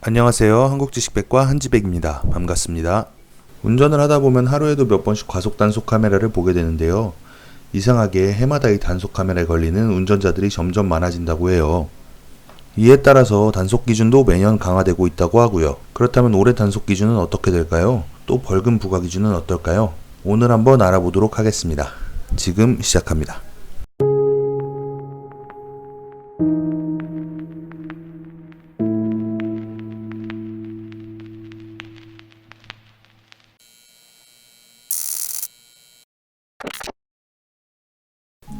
안녕하세요. 한국지식백과 한지백입니다. 반갑습니다. 운전을 하다 보면 하루에도 몇 번씩 과속 단속 카메라를 보게 되는데요. 이상하게 해마다 이 단속 카메라에 걸리는 운전자들이 점점 많아진다고 해요. 이에 따라서 단속 기준도 매년 강화되고 있다고 하고요. 그렇다면 올해 단속 기준은 어떻게 될까요? 또 벌금 부과 기준은 어떨까요? 오늘 한번 알아보도록 하겠습니다. 지금 시작합니다.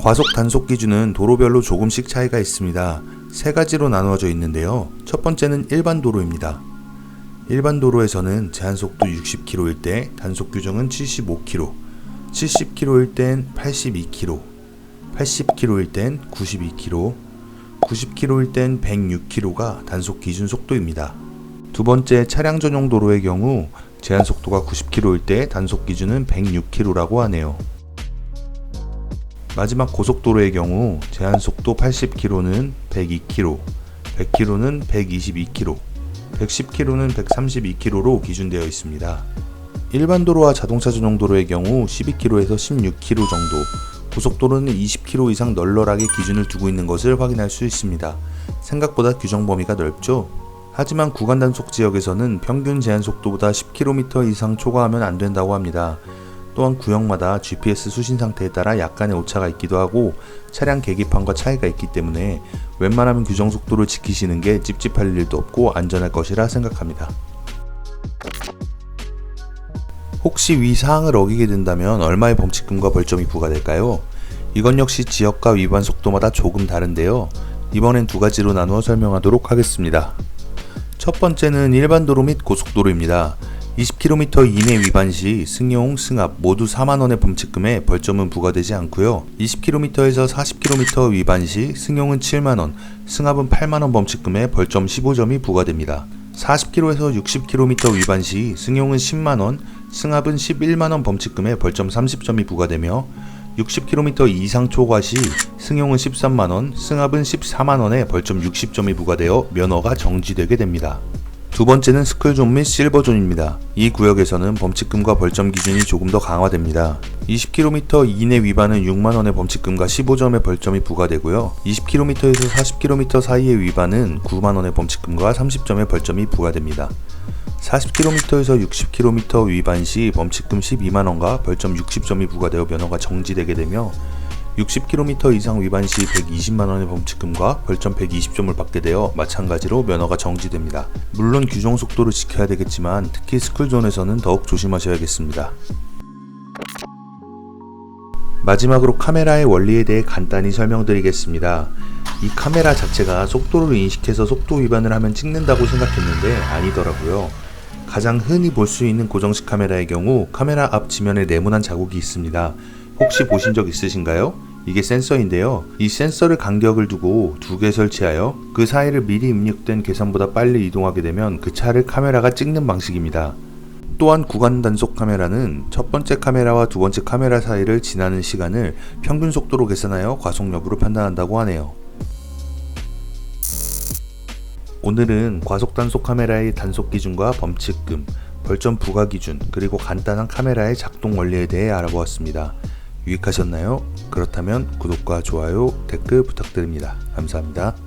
과속 단속 기준은 도로별로 조금씩 차이가 있습니다. 세 가지로 나누어져 있는데요. 첫 번째는 일반 도로입니다. 일반 도로에서는 제한 속도 60km일 때 단속 규정은 75km, 70km일 땐 82km, 80km일 땐 92km, 90km일 땐 106km가 단속 기준 속도입니다. 두 번째 차량 전용 도로의 경우 제한 속도가 90km일 때 단속 기준은 106km라고 하네요. 마지막 고속도로의 경우 제한 속도 80km는 102km, 100km는 122km, 110km는 132km로 기준되어 있습니다. 일반 도로와 자동차 전용 도로의 경우 12km에서 16km 정도, 고속도로는 20km 이상 널널하게 기준을 두고 있는 것을 확인할 수 있습니다. 생각보다 규정 범위가 넓죠? 하지만 구간 단속 지역에서는 평균 제한 속도보다 10km 이상 초과하면 안 된다고 합니다. 또한 구역마다 GPS 수신 상태에 따라 약간의 오차가 있기도 하고 차량 계기판과 차이가 있기 때문에 웬만하면 규정 속도를 지키시는 게 찝찝할 일도 없고 안전할 것이라 생각합니다. 혹시 위 사항을 어기게 된다면 얼마의 범칙금과 벌점이 부과될까요? 이건 역시 지역과 위반 속도마다 조금 다른데요. 이번엔 두 가지로 나누어 설명하도록 하겠습니다. 첫 번째는 일반 도로 및 고속도로입니다. 20km 이내 위반 시 승용, 승합 모두 4만원의 범칙금에 벌점은 부과되지 않고요. 20km에서 40km 위반 시 승용은 7만원, 승합은 8만원 범칙금에 벌점 15점이 부과됩니다. 40km에서 60km 위반 시 승용은 10만원, 승합은 11만원 범칙금에 벌점 30점이 부과되며 60km 이상 초과 시 승용은 13만원, 승합은 14만원에 벌점 60점이 부과되어 면허가 정지되게 됩니다. 두 번째는 스쿨존 및 실버존입니다. 이 구역에서는 범칙금과 벌점 기준이 조금 더 강화됩니다. 20km 이내 위반은 6만원의 범칙금과 15점의 벌점이 부과되고요. 20km에서 40km 사이의 위반은 9만원의 범칙금과 30점의 벌점이 부과됩니다. 40km에서 60km 위반 시 범칙금 12만원과 벌점 60점이 부과되어 면허가 정지되게 되며 60km 이상 위반 시 120만원의 범칙금과 벌점 120점을 받게 되어 마찬가지로 면허가 정지됩니다. 물론 규정 속도를 지켜야 되겠지만 특히 스쿨존에서는 더욱 조심하셔야겠습니다. 마지막으로 카메라의 원리에 대해 간단히 설명드리겠습니다. 이 카메라 자체가 속도를 인식해서 속도 위반을 하면 찍는다고 생각했는데 아니더라고요. 가장 흔히 볼 수 있는 고정식 카메라의 경우 카메라 앞 지면에 네모난 자국이 있습니다. 혹시 보신 적 있으신가요? 이게 센서인데요. 이 센서를 간격을 두고 두 개 설치하여 그 사이를 미리 입력된 계산보다 빨리 이동하게 되면 그 차를 카메라가 찍는 방식입니다. 또한 구간 단속 카메라는 첫 번째 카메라와 두 번째 카메라 사이를 지나는 시간을 평균 속도로 계산하여 과속 여부를 판단한다고 하네요. 오늘은 과속 단속 카메라의 단속 기준과 범칙금, 벌점 부과 기준, 그리고 간단한 카메라의 작동 원리에 대해 알아보았습니다. 유익하셨나요? 그렇다면 구독과 좋아요, 댓글 부탁드립니다. 감사합니다.